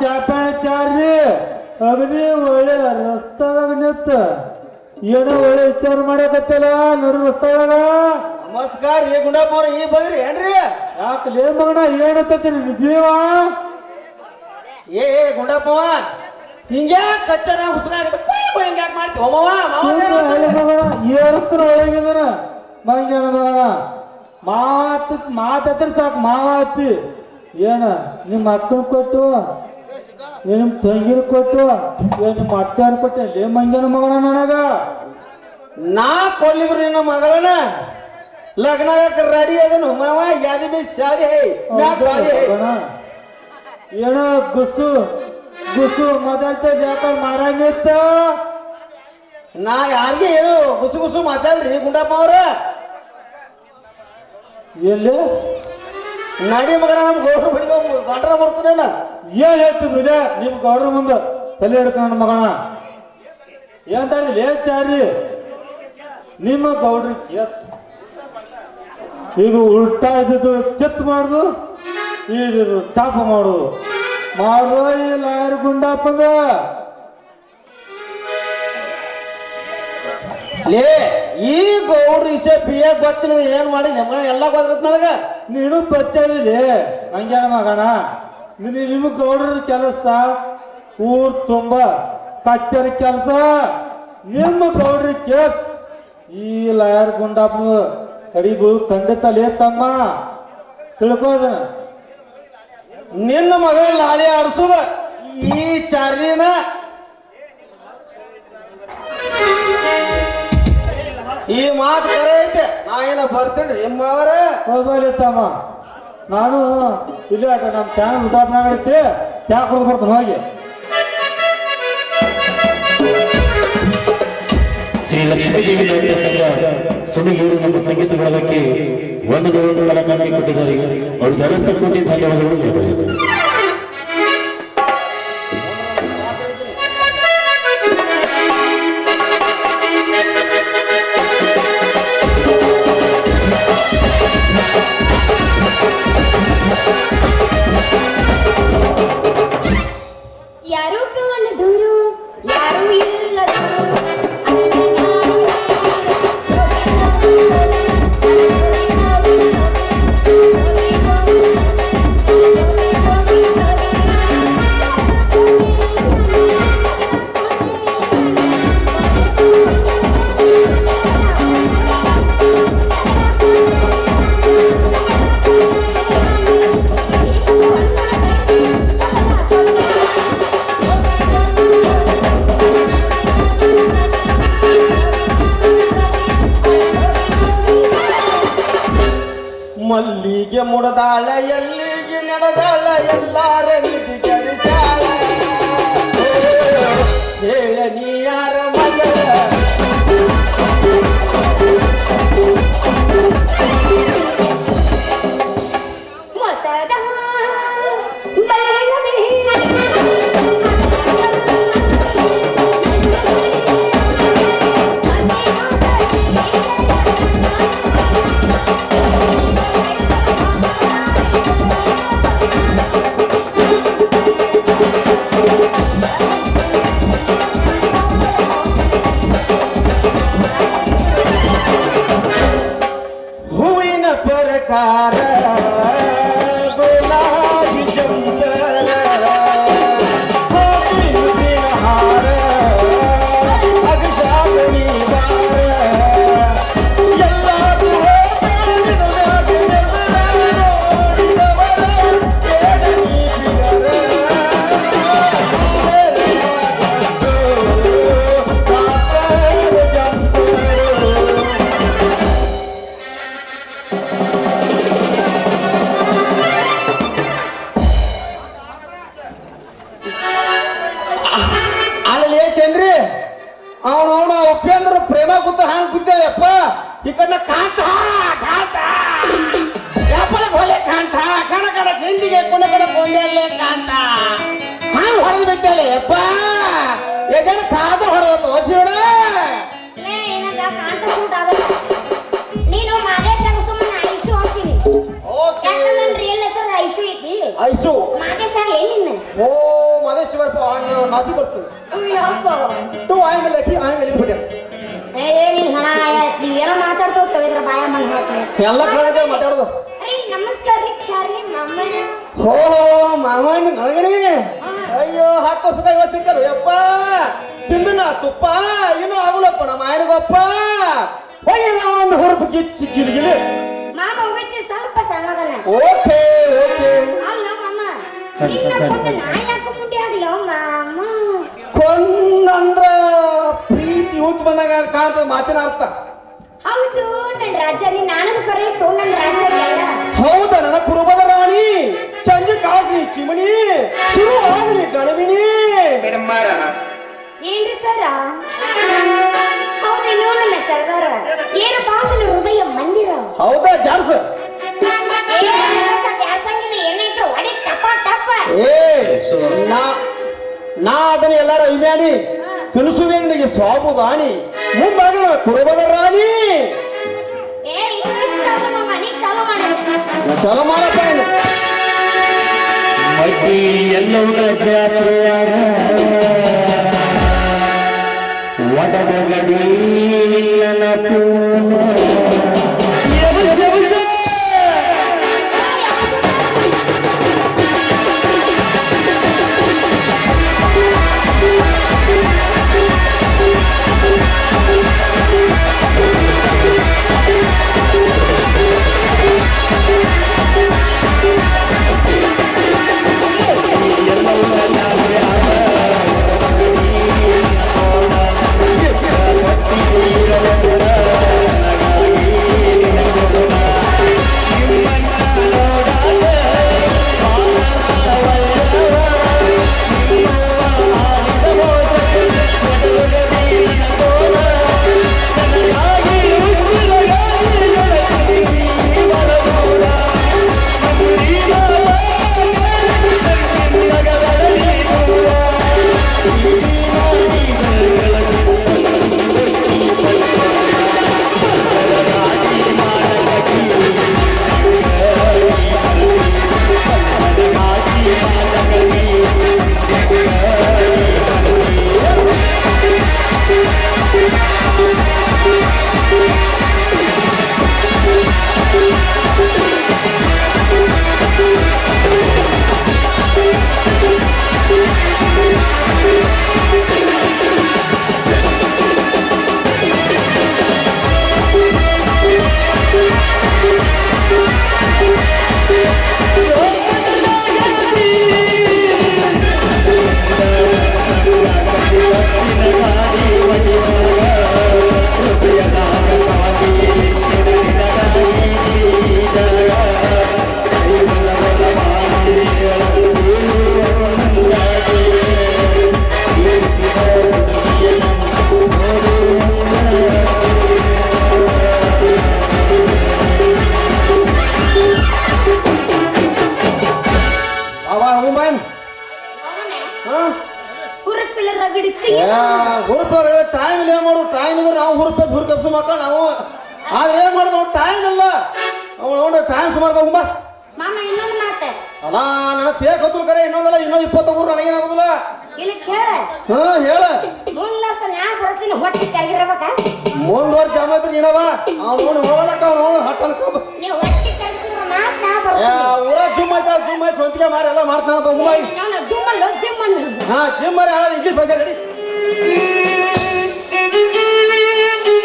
ಚಾಪಾಣಿ Charlie ಅಗದಿ ಒಳ್ಳೆ ರಸ್ತಾದಾಗ ನಿತ್ತ ಏನೋ ಒಳ್ಳೆ ವಿಚಾರ ಮಾಡಕತ್ತಲ್ಲ ನೋಡ್ರಿ ರಸ್ತಾದಾಗ. ನಮಸ್ಕಾರ ಈ ಗುಂಡಾಪುರ ಈ ಬಂದ್ರಿ ಏನ್ರಿ? ಯಾಕೆ ಲೇ ಮಗನ ಏನಂತತಿ ನಿನ್ ಜೀವ? ಏ ಏ ಗುಂಡಪ್ಪವ ಹಿಂಗ್ಯಾ ಕಚ್ಚನ ಹುತ್ತನಾಗ ಹಿಂಗ್ಯಾಕ್ ಮಾಡ್ತಿ? ಹೋಮವ ಏನು ಹಳೆ ಮಗನ ಏರಸ್ತ್ರ ಒಳಗಿದಾರ ಮಂಗ್ಯಾನ ಮಗನ ಮಾತ್ ಮಾತತ್ರ ಸಾಕು ಮಾವ ಅತ್ತಿ. ಏನ ನಿಮ್ಮ ಅಕ್ಕನ ಕೊಟ್ಟು ಏನ್ ತಂಗಿನ ಕೊಟ್ಟು ಏನು ಮಾಡ್ತಾರ ಕೊಟ್ಟೆ ಲೇ ಮಂಜನ ಮಗಳ ನನಗ. ನಾ ಕೊಲ್ಲಿದ್ರು ನಿನ್ನ ಮಗಳನ ಲಗ್ನ ರೆಡಿ ಅದನು ಮಾವ ಯಾದಿ ಬಿ ಶಾದಿ ಹೈ ಹೈ. ಏನೋ ಗುಸು ಗುಸು ಮಾತಾಡ್ತಾ ಜಾಕ ಮಾರಾಣಿತ್ತ ನಾ ಯಾರಿಗೆ ಏನು ಗುಸು ಗುಸು ಮಾತಾಡ್ರಿ ಗುಂಡಪ್ಪ ಅವ್ರ. ಎಲ್ಲಿ? ನಡಿ ಮಗನ ನಮ್ ಗೋಡ್ರು ಬಡಿದ ಗಂಡ್ರ ಏನ್ ಹೇಳ್ತಿ ನಿಮ್ಮ ನಿಮ್ ಗೌಡ್ರ ಮುಂದ ತಲೆ ಹಿಡ್ಕೊಂಡ ಮಗಣ ಏನ್ ತಡಿಲಿ ಏನ್ ಚಾರಿ. ನಿಮ್ಮ ಗೌಡ್ರಿ ಈಗ ಉಲ್ಟಾ ಇದ್ದಿದ್ದು ಚಿತ್ ಮಾಡುದು ಇದು ಟಾಪ್ ಮಾಡುದು. ಮಾಡುವ ಈ ಲಾಯರ್ ಗುಂಡಪ್ಪದ ಲೇ ಈ ಗೌಡ್ರ ಇಸೆ ಬಿಯಾಗ ಗೊತ್ತಿನ ಏನ್ ಮಾಡಿ ಮಗನ ಎಲ್ಲ ಗೊತ್ತಿರತ್ ನನಗ. ನೀನು ಬಚ್ಚಾದಿಲಿ ಹಂಗೇನ ಮಗಣ ನಿಮ್ಮ ಗೌಡ್ರ ಕೆಲಸ, ಊರ್ ತುಂಬ ಕಚ್ಚರಿ ಕೆಲಸ. ನಿಮ್ಮ ಗೌಡ್ರ ಕೇಸ್, ಈ ಲಾಯರ್ ಗುಂಡಪ್ಪ ಕಡಿಬು ಖಂಡಿತ ಲೇ ತಮ್ಮ. ತಿಳ್ಕೋದ ನಿನ್ನ ಮಗ ಲಾಲಿ ಆಡ್ಸುದ ಈ ಚಾರ್ಲಿನ ಈ ಮಾತು ಕರೆ ಐತೆ. ನಾ ಏನ ಬರ್ತೇನೆ ನಿಮ್ಮವರ ಹೋಗ್ಬಲ್ಲಿ ತಮ್ಮ. ನಾನು ಇಲ್ಲಿ ಆಟ ನಮ್ಮ ಚಾನಲ್ ಉದಾಹರಣೆ ಆಗೈತಿ ಚಾ ಕುಡ್ದು ಬರ್ತಾನೆ, ಹೋಗಿ. ಶ್ರೀ ಲಕ್ಷ್ಮೀದೇವಿ ನಾಟ್ಯ ಸಂಘ ಸುಣಿಗೇರು ನಮ್ಮ ಸಂಗೀತ ಬಳಗಕ್ಕೆ ಒಂದು ನೂರು ಕೊಟ್ಟಿದ್ದಾರೆ ಅವ್ರಿಗೆ ಅನಂತ ಕೋಟಿ ಧನ್ಯವಾದಗಳು ಅವನು ಅವನ ಉಪೇಂದ್ರ ಪ್ರೇಮ ಕೂತ ಹಾಂಗ್ ಕೂತೇಯಪ್ಪ ಈ ಕನ್ನ ಕಾಂತ ಕಾಂತ. ಯಾಪಲ ಹೊಲೆ ಕಾಂತ ಕಣ ಕಣ ಚೆಂಡಿಗೆ ಕೊನೆ ಕಣ ಕೊಂಡೆಯಲ್ಲೇ ಕಾಂತ. ಹಂಗ ಹೊಡೆದು ಬಿಟ್ಟಲೆ ಯಪ್ಪ. ಏಜನ ಕಾದು ಹೊಡೆದು ಶಿವಣ ಕಾಂತ ಮಾದೇಶ್ ನನ್ನ ಐತಿ. ಐಸು ಮಾದೇಶ್ ಆಗ್ಲಿ ಓ ಮದೇಶ್ವರಪ್ಪ ನಾಚಿ ಬರ್ತು ಯಾಕೋ ಆಯ್ ಮೇಲೆ ಹಾಕಿ ಮೇಲೆ ಬಿಟ್ಟೆ ಏನೋ ಮಾತಾಡ್ತಾ ಹೋಗ್ತವೆ ಇದ್ರ ಬಾಯ ಎಲ್ಲ ಮಾತಾಡೋದು. ರೀ ನಮಸ್ಕಾರ ರೀ ಚಾರ್ಲಿ ಮಮ್ಮನ ಹೋ ಮಾಮನ ನನಗನೇ. ಅಯ್ಯೋ ಹತ್ತು ಸುಖ ಐವತ್ತು ಸಿಕ್ಕರು ಯಪ್ಪ. ತಿಂದನ ತುಪ್ಪ ಇನ್ನೂ ಆಗುಲಪ್ಪ ನಮ್ಮ ಆಯನಗೊಪ್ಪ. ಒಯ್ಯ ಒಂದು ಹುರುಪು ಗಿಚ್ಚಿ ಗಿಲಿಗಿಲಿ ಮಾಮ ಹೋಗೈತಿ ಸ್ವಲ್ಪ ಸಮಾಧಾನ ಓಕೆ ಓಕೆ. ಅಲ್ಲ ಮಾಮ ನಿನ್ನ ಕೊಂದು ನಾಯಿ ಯಾಕೆ ಮುಂದೆ ಆಗ್ಲೋ ಮಾಮ ಕೊಂದಂದ್ರ ಪ್ರೀತಿ ಹುಟ್ಟು ಬಂದಾಗ ಕಾಣ್ತದ ಮಾತಿನ ಅರ್ಥ. ಹೌದು ನನ್ನ ರಾಜ ನೀ ನಾನದು ಕರೆಯಿತು ನನ್ನ ಅಲ್ಲ ಹೌದ ನನ್ನ ಕುರುಬದ ರಾಣಿ ಚಂಜಿ ಕಾಸ್ನಿ ಚಿಮಣಿ ಶುರು ಆಗಲಿ ಗಣವಿನಿ ಏನ್ರಿ ಸರ? ಹೌದೇನೋ ನನ್ನ ಸರ್ದಾರ. ಏನು ಬಾಂಧನ ಹೃದಯ ಮಂದಿರ. ಹೌದಾ ಜಾರ್ಸ್. ಏನಾಯ್ತು? ಒಡೆ ಟಪ ಟಪ. ಏ ನಾ ನಾ ಅದನ್ನ ಎಲ್ಲಾರ ಅಭಿಮಾನಿ ತಿನಿಸುವೇನಿಗೆ ಸ್ವಾಬುದಾನಿ ಮುಂಬಾಗಿನ ಕುರುಬದ ರಾಣಿ. ಏ ಇದು ಚಾಲು ಮಾಡಪ್ಪ ಇನ್ನು. ಮಡ್ಡಿ ಜಾತ್ರೆಯಾಗ ಒಡಗಡಿ ಅವ ಹುರುಪಿಲ್ಲ ರಗಡಿತಿ ಹುರುಪ ಟೈಮ್ ಇಲ್ಲ ಮಾಡು. ಟೈಮ್ ಇದ್ರೆ ನಾವು ಹುರುಪ ಹುರುಕಪ್ಸು ಮಕ್ಕಳು ನಾವು. ಆದ್ರೆ ಏನ್ ಮಾಡೋದು ಟೈಮ್ ಇಲ್ಲ. ಅವ್ನು ನೋಡಿ ಟೈಮ್ ಸುಮಾರು ಹೋಗುಂಬ ಮಾಮ ಇನ್ನೊಂದು ಮಾತೆ. ಅಲ್ಲ ನನ್ನ ತೇಕ್ ಗೊತ್ತಿಲ್ಲ ಕರೆ ಇನ್ನೊಂದಲ್ಲ ಇನ್ನೊಂದು ಇಪ್ಪತ್ತು ಮೂರು ನನಗೇನಾಗುದಿಲ್ಲ ಇಲ್ಲಿ ಕೇಳ. ಹಾ ಹೇಳ. ಮುಲ್ಲಸ ನಾ ಬರ್ತೀನಿ ಹೊಟ್ಟೆ ತೆಗಿರ್ಬೇಕ ಮುಂದುವರ್ ಜಮ ಇದ್ರೆ ನೀನವ? ಅವ್ನು ಹೋಗಲಕ್ಕ ಅವ್ನು ಕಬ್ಬ. ನೀವು ಹೊಟ್ಟೆ ಮಾತ್ ನಾ ಯಾ, ಬರ್ತೀನಿ ಊರಾಗ ಜುಮ್ ಐತ ಜುಮ್ ಐತ್ ಸ್ವಂತಿಗೆ ಮಾರಿ ಎಲ್ಲ ಮಾಡ್ತಾನ ಹುಮಾಯಿ ನಾನು ಜುಮ್ಮಲ್ಲ ಜಿಮ್ಮನ್ನು ಹಾ ಜಿಮ್ ಮಾರಿ ಇಂಗ್ಲೀಷ್ ಭಾಷೆ ನಡಿ